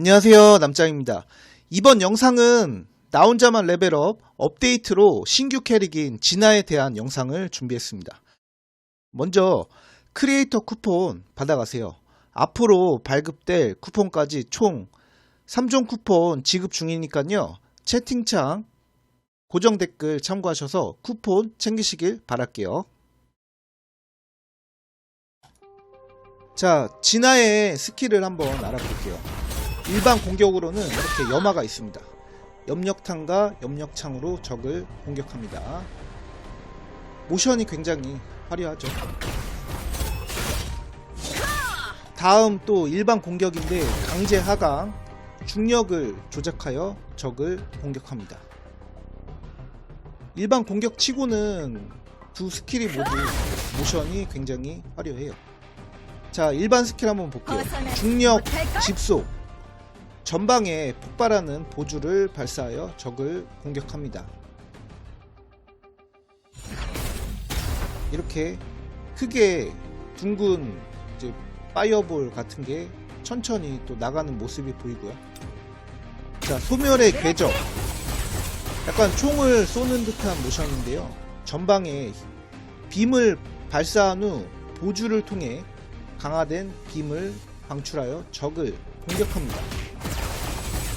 안녕하세요 남짱입니다. 이번 영상은 나 혼자만 레벨업 업데이트로 신규 캐릭인 진아에 대한 영상을 준비했습니다. 먼저 크리에이터 쿠폰 받아가세요. 앞으로 발급될 쿠폰까지 총 3종 쿠폰 지급 중이니까요. 채팅창 고정 댓글 참고하셔서 쿠폰 챙기시길 바랄게요. 자 진아의 스킬을 한번 알아볼게요 일반 공격으로는 이렇게 염화가 있습니다. 염력탄과 염력창으로 적을 공격합니다. 모션이 굉장히 화려하죠. 다음 또 일반 공격인데 강제 하강, 중력을 조작하여 적을 공격합니다. 일반 공격 치고는 두 스킬이 모두 모션이 굉장히 화려해요. 자, 일반 스킬 한번 볼게요. 중력, 집속, 전방에 폭발하는 보주를 발사하여 적을 공격합니다. 이렇게 크게 둥근 이제 파이어볼 같은 게 천천히 또 나가는 모습이 보이고요. 자, 소멸의 궤적. 약간 총을 쏘는 듯한 모션인데요. 전방에 빔을 발사한 후 보주를 통해 강화된 빔을 방출하여 적을 공격합니다.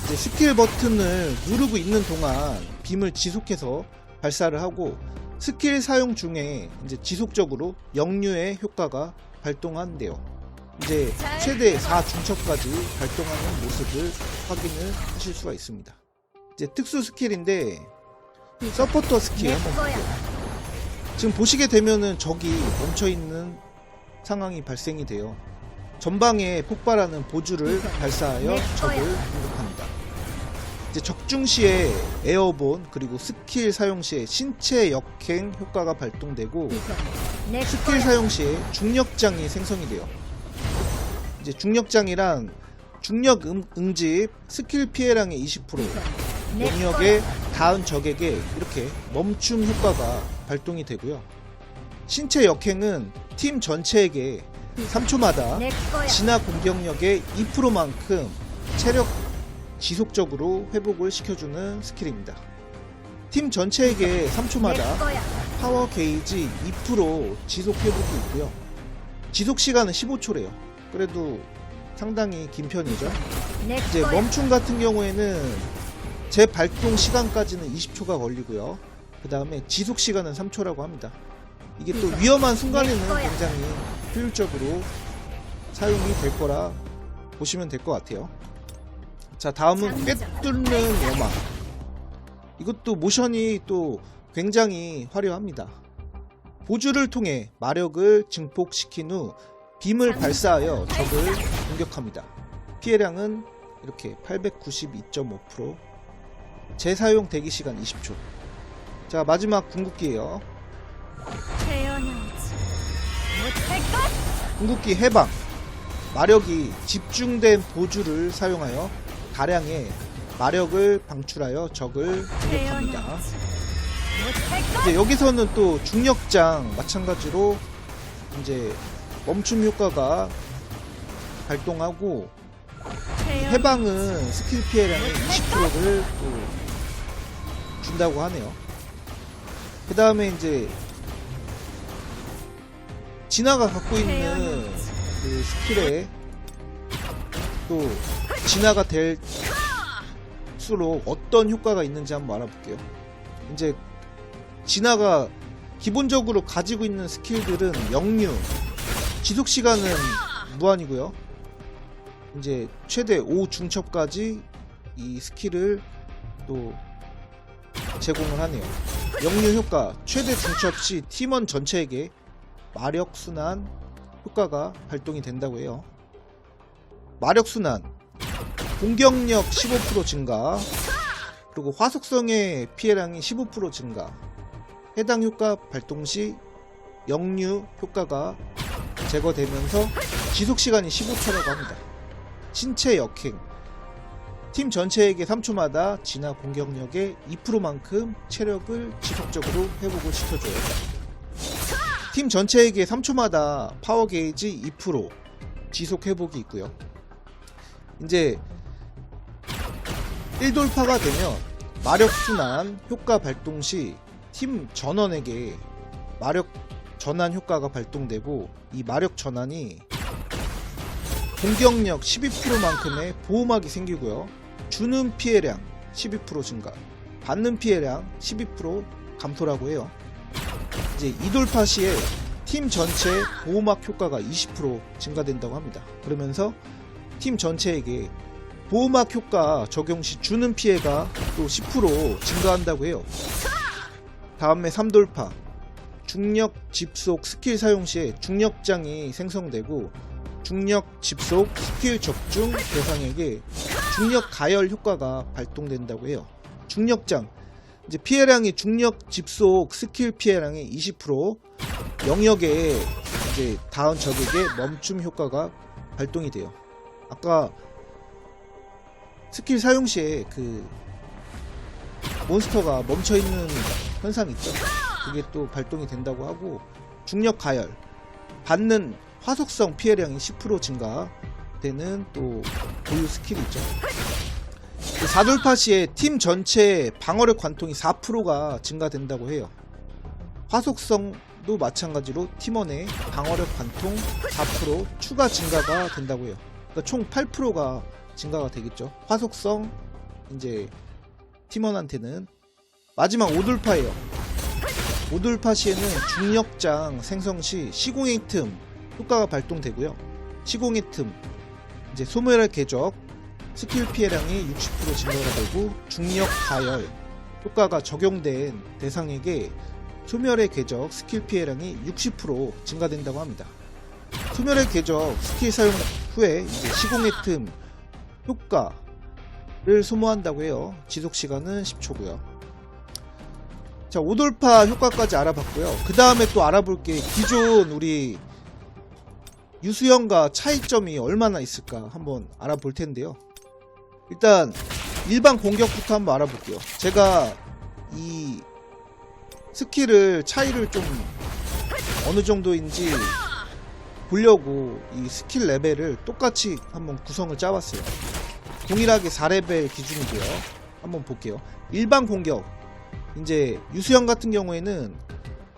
이제 스킬 버튼을 누르고 있는 동안 빔을 지속해서 발사를 하고 스킬 사용 중에 이제 지속적으로 역류의 효과가 발동한대요. 이제 최대 4중첩까지 발동하는 모습을 확인을 하실 수가 있습니다. 이제 특수 스킬인데 서포터 스킬 한번 볼게요. 지금 보시게 되면은 적이 멈춰 있는 상황이 발생이 돼요. 전방에 폭발하는 보주를 발사하여 적을 공격합니다. 이제 적중 시에 에어본 그리고 스킬 사용 시에 신체 역행 효과가 발동되고 스킬 사용 시에 중력장이 생성이 돼요. 이제 중력장이란 중력 음, 응집 스킬 피해량의 20% 영역에 닿은 적에게 이렇게 멈춤 효과가 발동이 되고요. 신체 역행은 팀 전체에게 3초마다 진화 공격력의 2%만큼 체력 지속적으로 회복을 시켜주는 스킬입니다. 팀 전체에게 3초마다 파워 게이지 2% 지속 회복이 있고요. 지속 시간은 15초래요. 그래도 상당히 긴 편이죠. 이제 멈춤 같은 경우에는 재 발동 시간까지는 20초가 걸리고요. 그 다음에 지속 시간은 3초라고 합니다. 이게 또 위험한 순간에는 굉장히 효율적으로 사용이 될 거라 보시면 될 것 같아요. 자, 다음은 꿰뚫는 염화. 이것도 모션이 또 굉장히 화려합니다. 보주를 통해 마력을 증폭시킨 후 빔을 발사하여 적을 공격합니다. 피해량은 이렇게 892.5% 재사용 대기 시간 20초. 자, 마지막 궁극기예요. 궁극기 해방. 마력이 집중된 보주를 사용하여 다량의 마력을 방출하여 적을 공격합니다. 이제 여기서는 또 중력장 마찬가지로 이제 멈춤 효과가 발동하고 해방은 스킬 피해량의 20%를 또 준다고 하네요. 그 다음에 이제 진화가 갖고 있는 그 스킬에 또 진화가 될수록 어떤 효과가 있는지 한번 알아볼게요. 이제 진화가 기본적으로 가지고 있는 스킬들은 역류, 지속 시간은 무한이고요. 이제 최대 5 중첩까지 이 스킬을 또 제공을 하네요. 역류 효과 최대 중첩 시 팀원 전체에게 마력 순환 효과가 발동이 된다고 해요. 마력 순환, 공격력 15% 증가, 그리고 화속성의 피해량이 15% 증가. 해당 효과 발동 시 역류 효과가 제거되면서 지속 시간이 15초라고 합니다. 신체 역행. 팀 전체에게 3초마다 진화 공격력의 2%만큼 체력을 지속적으로 회복을 시켜줘요. 팀 전체에게 3초마다 파워 게이지 2% 지속 회복이 있고요. 이제 1돌파가 되면 마력 순환 효과 발동 시 팀 전원에게 마력 전환 효과가 발동되고 이 마력 전환이 공격력 12%만큼의 보호막이 생기고요. 주는 피해량 12% 증가, 받는 피해량 12% 감소라고 해요. 이제 이돌파 시에 팀 전체 보호막 효과가 20% 증가된다고 합니다. 그러면서 팀 전체에게 보호막 효과 적용 시 주는 피해가 또 10% 증가한다고 해요. 다음에 3돌파. 중력 집속 스킬 사용 시에 중력장이 생성되고 중력 집속 스킬 적중 대상에게 중력 가열 효과가 발동된다고 해요. 중력장. 이제 피해량이 중력 집속 스킬 피해량의 20% 영역에 이제 닿은 적에게 멈춤 효과가 발동이 돼요. 아까 스킬 사용 시에 그 몬스터가 멈춰 있는 현상 있죠. 그게 또 발동이 된다고 하고 중력 가열 받는 화속성 피해량이 10% 증가되는 또 고유 스킬이 있죠. 그 사돌파 시에 팀 전체 방어력 관통이 4%가 증가된다고 해요. 화속성도 마찬가지로 팀원의 방어력 관통 4% 추가 증가가 된다고 해요. 그러니까 총 8%가 증가가 되겠죠. 화속성 이제 팀원한테는 마지막 오돌파예요. 오돌파 시에는 중력장 생성 시 시공의 틈 효과가 발동되고요. 시공의 틈 이제 소멸의 궤적 스킬 피해량이 60% 증가가 되고 중력 가열 효과가 적용된 대상에게 소멸의 궤적 스킬 피해량이 60% 증가된다고 합니다. 소멸의 궤적 스킬 사용 후에 이제 시공의 틈 효과를 소모한다고 해요. 지속 시간은 10초고요. 자, 오돌파 효과까지 알아봤고요. 그 다음에 또 알아볼 게 기존 우리 유수형과 차이점이 얼마나 있을까 한번 알아볼 텐데요. 일단 일반 공격부터 한번 알아볼게요. 제가 이 스킬을 차이를 좀 어느 정도인지 보려고 이 스킬 레벨을 똑같이 한번 구성을 짜봤어요. 동일하게 4레벨 기준이고요. 한번 볼게요. 일반 공격 이제 유수형 같은 경우에는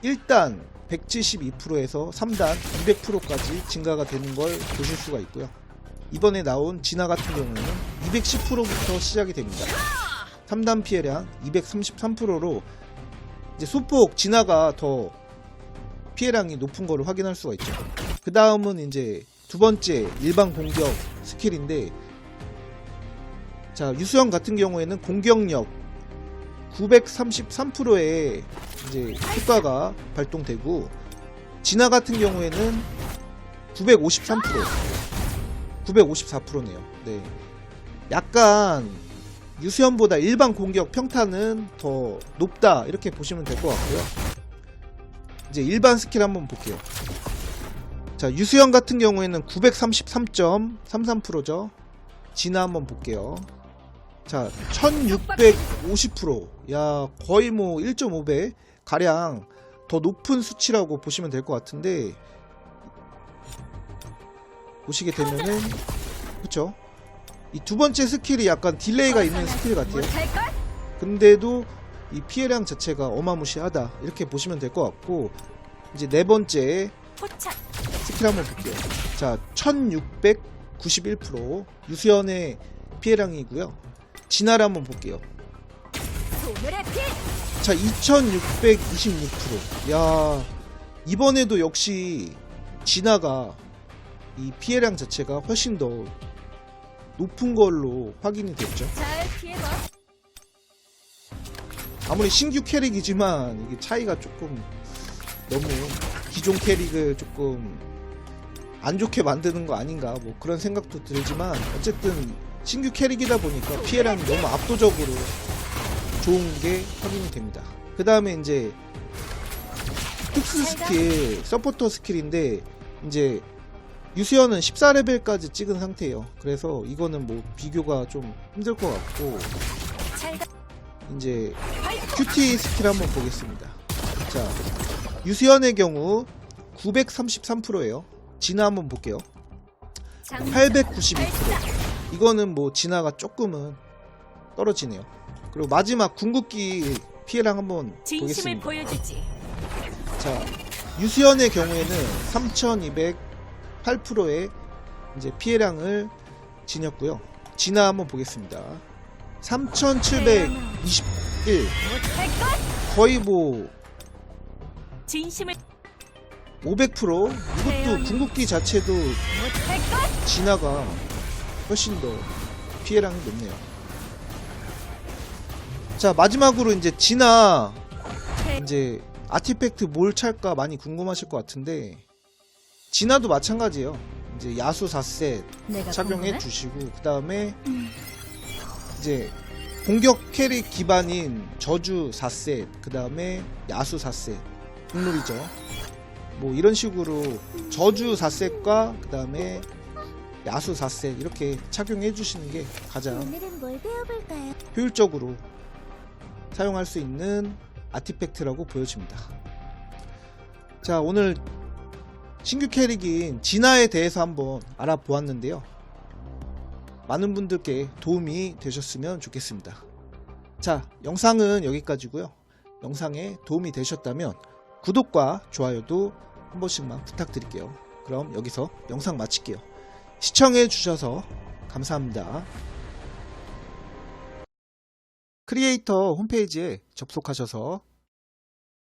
1단 172%에서 3단 200%까지 증가가 되는 걸 보실 수가 있고요. 이번에 나온 진화 같은 경우는 210%부터 시작이 됩니다. 3단 피해량 233%로 이제 소폭 진화가 더 피해량이 높은 거를 확인할 수가 있죠. 그 다음은 이제 두 번째 일반 공격 스킬인데 자 유수형 같은 경우에는 공격력 933%의 이제 효과가 발동되고 진화 같은 경우에는 953% 954%네요. 네. 약간 유수현보다 일반 공격 평타는 더 높다 이렇게 보시면 될 것 같고요. 이제 일반 스킬 한번 볼게요. 자 유수현 같은 경우에는 933.33%죠. 진화 한번 볼게요. 자 1650%. 야 거의 뭐 1.5배 가량 더 높은 수치라고 보시면 될 것 같은데 보시게 되면은 그쵸? 이 두 번째 스킬이 약간 딜레이가 있는 스킬 같아요. 근데도 이 피해량 자체가 어마무시하다. 이렇게 보시면 될 것 같고 이제 네 번째 스킬 한번 볼게요. 자 1691% 유수연의 피해량이고요. 진화를 한번 볼게요. 자, 2626%. 야, 이번에도 역시 진화가 이 피해량 자체가 훨씬 더 높은 걸로 확인이 됐죠. 아무리 신규 캐릭이지만 이게 차이가 조금 너무 기존 캐릭을 조금 안 좋게 만드는 거 아닌가 뭐 그런 생각도 들지만 어쨌든 신규 캐릭이다 보니까 피해량이 너무 압도적으로 좋은 게 확인이 됩니다. 그 다음에 이제 특수 스킬, 서포터 스킬인데 이제 유수연은 14레벨까지 찍은 상태예요. 그래서 이거는 뭐 비교가 좀 힘들 것 같고 이제 큐티 스킬 한번 보겠습니다. 자, 유수연의 경우 933%예요. 진화 한번 볼게요. 892%. 이거는 뭐 진화가 조금은 떨어지네요. 그리고 마지막 궁극기 피해량 한번 보겠습니다. 자, 유수연의 경우에는 3,208%의 이제 피해량을 지녔고요. 진화 한번 보겠습니다. 3,721 못할 것. 거의 뭐 진심을 500% 이것도 궁극기 자체도. 진화가 훨씬 더 피해량이 높네요. 자 마지막으로 이제 진화 이제 아티팩트 뭘 찰까 많이 궁금하실 것 같은데 진화도 마찬가지예요. 이제 야수 4셋 내가 착용해 궁금해? 주시고 그 다음에 음. 이제 공격 캐릭 기반인 저주 4셋 그 다음에 야수 4셋 국룰이죠. 뭐 이런 식으로 저주 4셋과 그 다음에 야수 4셋 이렇게 착용해 주시는 게 가장? 효율적으로 사용할 수 있는 아티팩트라고 보여집니다. 자, 오늘 신규 캐릭인 진화에 대해서 한번 알아보았는데요. 많은 분들께 도움이 되셨으면 좋겠습니다. 자, 영상은 여기까지고요. 영상에 도움이 되셨다면 구독과 좋아요도 한 번씩만 부탁드릴게요. 그럼 여기서 영상 마칠게요. 시청해 주셔서 감사합니다. 크리에이터 홈페이지에 접속하셔서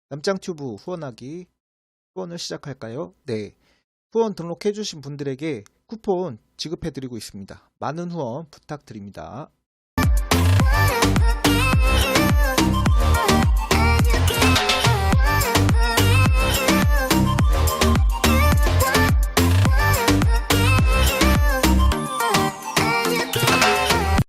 남짱튜브 후원하기 후원을 시작할까요? 네. 후원 등록해주신 분들에게 쿠폰 지급해드리고 있습니다. 많은 후원 부탁드립니다.